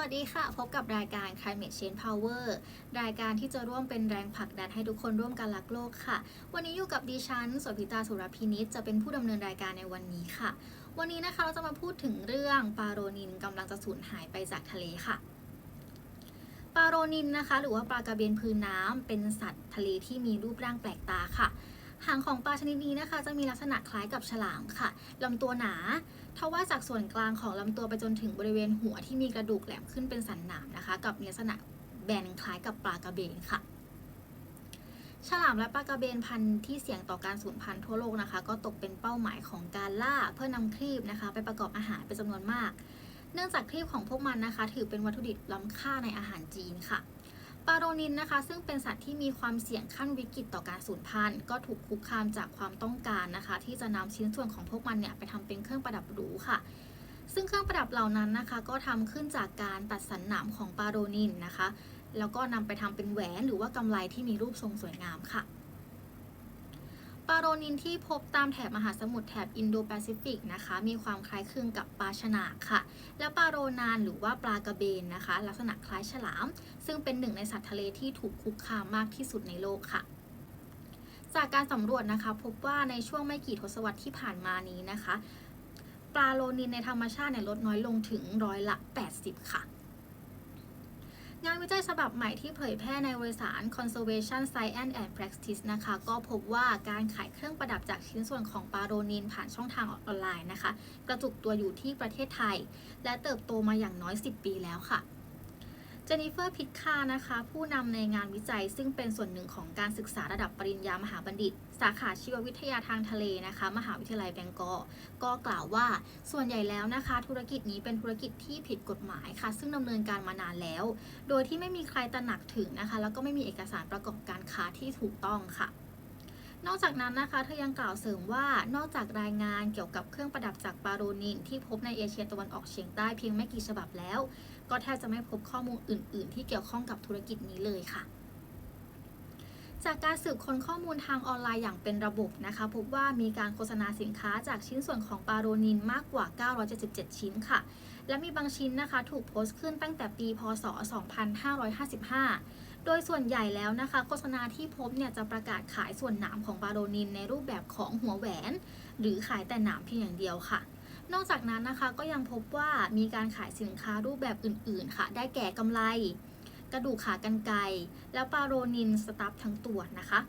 วัสดีค่ะ พบกับรายการ Climate Change Power รายการที่จะร่วมเป็นแรงผลักดันให้ทุกคนร่วมกันรักโลกค่ะ วันนี้อยู่กับดิฉันสวพิตาสุรพินิจจะเป็นผู้ดำเนินรายการในวันนี้ค่ะ วันนี้นะคะเราจะมาพูดถึงเรื่องปลาโรนินกำลังจะสูญหายไปจากทะเลค่ะปลาโรนินนะคะ หรือว่าปลากระเบนพื้นน้ำเป็นสัตว์ทะเลที่มีรูปร่างแปลกตาค่ะ หางของปลาชนิดนี้นะคะ จะมีลักษณะคล้ายกับฉลามค่ะลำตัวหนาทว่าจากส่วนกลางของลำตัวไปจนถึงบริเวณหัวที่มีกระดูกแหลมขึ้นเป็นสันหนามนะคะ กับลักษณะแบนคล้ายกับปลากระเบนค่ะ ฉลามและปลากระเบนพันธุ์ที่เสี่ยงต่อการสูญพันธุ์ทั่วโลกนะคะ ก็ตกเป็นเป้าหมายของการล่าเพื่อนำครีบนะคะ ไปประกอบอาหารเป็นจำนวนมาก เนื่องจากครีบของพวกมันนะคะ ถือเป็นวัตถุดิบล้ำค่าในอาหารจีนค่ะ ปาโรนินนะคะ ซึ่งเป็นสัตว์ที่มีความเสี่ยงขั้นวิกฤตต่อการสูญพันธุ์ ก็ถูกคุกคามจากความต้องการนะคะ ที่จะนำชิ้นส่วนของพวกมันเนี่ยไปทำเป็นเครื่องประดับหรูค่ะ ซึ่งเครื่องประดับเหล่านั้นนะคะ ก็ทำขึ้นจากการตัดสันหนามของปาโรนินนะคะ แล้วก็นำไปทำเป็นแหวนหรือว่ากำไลที่มีรูปทรงสวยงามค่ะ ปลาโรนินที่พบตามแถบมหาสมุทรแถบอินโดแปซิฟิกนะคะ มีความคล้ายคลึงกับปลาฉนากค่ะ และปลาโรนานหรือว่าปลากระเบนนะคะ ลักษณะคล้ายฉลาม ซึ่งเป็นหนึ่งในสัตว์ทะเลที่ถูกคุกคามมากที่สุดในโลกค่ะจากการสำรวจนะคะพบว่าในช่วงไม่กี่ทศวรรษที่ผ่านมานี้นะคะ ปลาโลนินในธรรมชาติเนี่ยลดน้อยลงถึงร้อยละ 80 ค่ะ งานวิจัยฉบับใหม่ที่เผยแพร่ในวารสาร Conservation Science and Practice นะคะ ก็พบว่าการขายเครื่องประดับจากชิ้นส่วนของปลาโรนินผ่านช่องทางออนไลน์นะคะ กระจุกตัวอยู่ที่ประเทศไทย และเติบโตมาอย่างน้อย 10 ปีแล้วค่ะ จนนิเฟอร์พิทคานะคะ ผู้นำในงานวิจัยซึ่งเป็นส่วนหนึ่งของการศึกษาระดับปริญญามหาบัณฑิต สาขาชีววิทยาทางทะเลนะคะ มหาวิทยาลัยแบงกอลก็กล่าวว่าส่วนใหญ่แล้วนะคะ ธุรกิจนี้เป็นธุรกิจที่ผิดกฎหมายค่ะ ซึ่งดำเนินการมานานแล้ว โดยที่ไม่มีใครตระหนักถึงนะคะ แล้วก็ไม่มีเอกสารประกอบการค้าที่ถูกต้องค่ะนอกจากนั้นนะคะ เธอยังกล่าวเสริมว่านอกจากรายงานเกี่ยวกับเครื่องประดับจากปาโรนินที่พบในเอเชียตะวันออกเฉียงใต้เพียงไม่กี่ฉบับแล้ว ก็แทบจะไม่พบข้อมูลอื่น ๆ ที่เกี่ยวข้องกับธุรกิจนี้เลยค่ะ จากการสืบค้นข้อมูลทางออนไลน์อย่างเป็นระบบนะคะพบว่ามีการโฆษณาสินค้าจากชิ้นส่วนของปาโรนินมากกว่า 977 ชิ้นค่ะ และมีบางชิ้นนะคะถูกโพสต์ขึ้นตั้งแต่ปี พศ 2555โดยส่วนใหญ่แล้วนะคะ โฆษณาที่พบเนี่ยจะประกาศขายส่วนหนามของปาโรนินในรูปแบบของหัวแหวน หรือขายแต่หนามเพียงอย่างเดียวค่ะ นอกจากนั้นนะคะก็ยังพบว่ามีการขายสินค้ารูปแบบอื่น ๆ ค่ะ ได้แก่กำไร กระดูกขากรรไกรแล้วปาโรนินสตัฟทั้งตัวนะคะ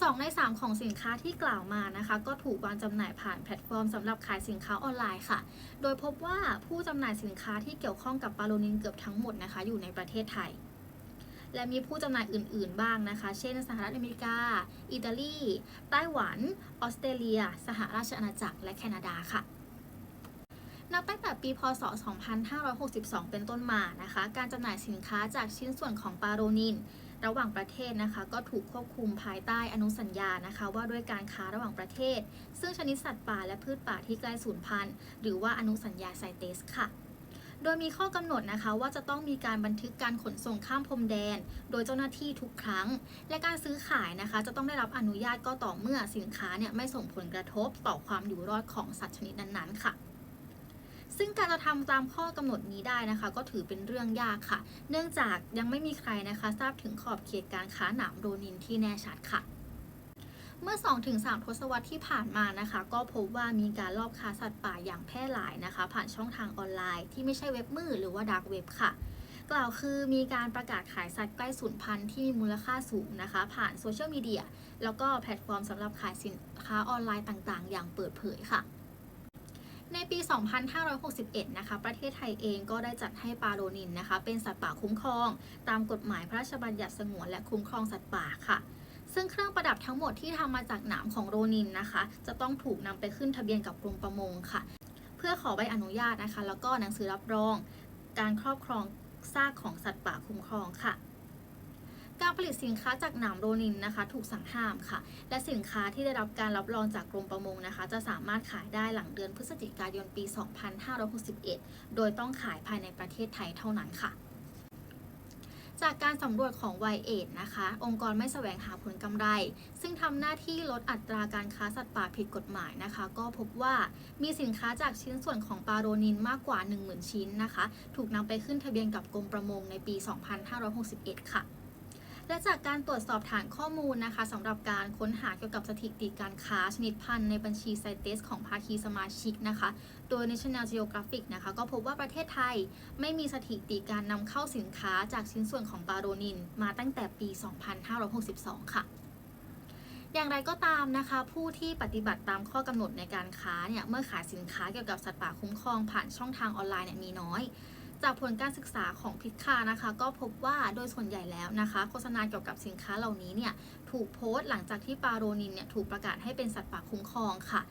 สองใน 3 ของสินค้าที่กล่าวมานะคะ ก็ถูกวางจำหน่ายผ่านแพลตฟอร์มสำหรับขายสินค้าออนไลน์ค่ะ โดยพบว่าผู้จำหน่ายสินค้าที่เกี่ยวข้องกับปาโรนินเกือบทั้งหมดนะคะ อยู่ในประเทศไทย และมีผู้จำหน่ายอื่น ๆ บ้างนะคะ เช่น สหรัฐอเมริกา อิตาลี ไต้หวัน ออสเตรเลีย สหราชอาณาจักร และแคนาดาค่ะ นับตั้งแต่ปีพศ 2562 เป็นต้นมานะคะ การจำหน่ายสินค้าจากชิ้นส่วนของปาโรนิน ระหว่างประเทศนะคะ ก็ถูกควบคุมภายใต้อนุสัญญานะคะ ว่าด้วยการค้าระหว่างประเทศ ซึ่งชนิดสัตว์ป่าและพืชป่าที่ใกล้สูญพันธุ์ หรือว่าอนุสัญญาไซเตสค่ะโดยมีข้อกำหนดนะคะว่าจะต้องมีการบันทึกการขนส่งข้ามพรมแดน โดยเจ้าหน้าที่ทุกครั้ง และการซื้อขายนะคะ จะต้องได้รับอนุญาตก็ต่อเมื่อสินค้าเนี่ยไม่ส่งผลกระทบต่อความอยู่รอดของสัตว์ชนิดนั้นๆค่ะ ซึ่งการจะทำตามข้อกำหนดนี้ได้นะคะ ก็ถือเป็นเรื่องยากค่ะ เนื่องจากยังไม่มีใครนะคะ ทราบถึงขอบเขตการค้าหนามโรนินที่แน่ชัดค่ะเมื่อ 2-3 ทศวรรษที่ผ่านมานะคะ ก็พบว่ามีการลอบค้าสัตว์ป่าอย่างแพร่หลายนะคะ ผ่านช่องทางออนไลน์ที่ไม่ใช่เว็บมืดหรือว่าดาร์กเว็บค่ะ กล่าวคือมีการประกาศขายสัตว์ใกล้สูญพันธุ์ที่มีมูลค่าสูงนะคะ ผ่านโซเชียลมีเดียแล้วก็แพลตฟอร์มสำหรับขายสินค้าออนไลน์ต่างๆ อย่างเปิดเผยค่ะ ในปี 2561 นะคะ ประเทศไทยเองก็ได้จัดให้ปลาโรนินนะคะ เป็นสัตว์ป่าคุ้มครอง ตามกฎหมายพระราชบัญญัติสงวนและคุ้มครองสัตว์ป่าค่ะ ซึ่งเครื่องประดับทั้งหมดที่ทำมาจากหนามของโรนินนะคะ จะต้องถูกนำไปขึ้นทะเบียนกับกรมประมงค่ะ เพื่อขอใบอนุญาตนะคะ แล้วก็หนังสือรับรอง การครอบครองซากของสัตว์ป่าคุ้มครองค่ะ ผลิตสินค้าจากหนามโรนินนะคะ ถูกสั่งห้ามค่ะ และสินค้าที่ได้รับการรับรองจากกรมประมงนะคะ จะสามารถขายได้หลังเดือนพฤศจิกายนปี 2561 โดยต้องขายภายในประเทศไทยเท่านั้นค่ะจากการสำรวจของ y อเนะคะ องค์กรไม่แสวงหาผลกำไร ซึ่งทำหน้าที่ลดอัตราการค้าสัตว์ป่าผิดกฎหมายนะคะ ก็พบว่ามีสินค้าจากชิ้นส่วนของปลาโรนินมากกว่า 10,000 ชิ้นนะคะ ถูกนำไปขึ้นทะเบียนกับกรมประมงในปี 2561 ค่ะ และจากการตรวจสอบฐานข้อมูลนะคะสำหรับการค้นหาเกี่ยวกับสถิติการค้าชนิดพันธุ์ในบัญชีไซเตสของภาคีสมาชิกนะคะ โดย National Geographic นะคะก็พบว่าประเทศไทยไม่มีสถิติการนำเข้าสินค้าจากชิ้นส่วนของปาโรนิน มาตั้งแต่ปี 2562 ค่ะอย่างไรก็ตามนะคะ ผู้ที่ปฏิบัติตามข้อกำหนดในการค้าเนี่ยเมื่อขายสินค้าเกี่ยวกับสัตว์ป่าคุ้มครองผ่านช่องทางออนไลน์เนี่ยมีน้อย จากผลการศึกษาของพิคานะคะ ก็พบว่าโดยส่วนใหญ่แล้วนะคะ โฆษณาเกี่ยวกับสินค้าเหล่านี้เนี่ยถูกโพสต์หลังจากที่ปาโรนินเนี่ยถูกประกาศให้เป็นสัตว์ป่าคุ้มครองค่ะ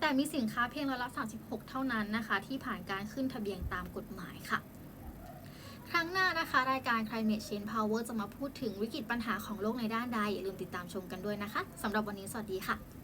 แต่มีสินค้าเพียงร้อยละ36 เท่านั้นนะคะ ที่ผ่านการขึ้นทะเบียนตามกฎหมายค่ะครั้งหน้านะคะ รายการ Climate Change Power จะมาพูดถึงวิกฤตปัญหาของโลกในด้านใดอย่าลืมติดตามชมกันด้วยนะคะสำหรับวันนี้สวัสดีค่ะ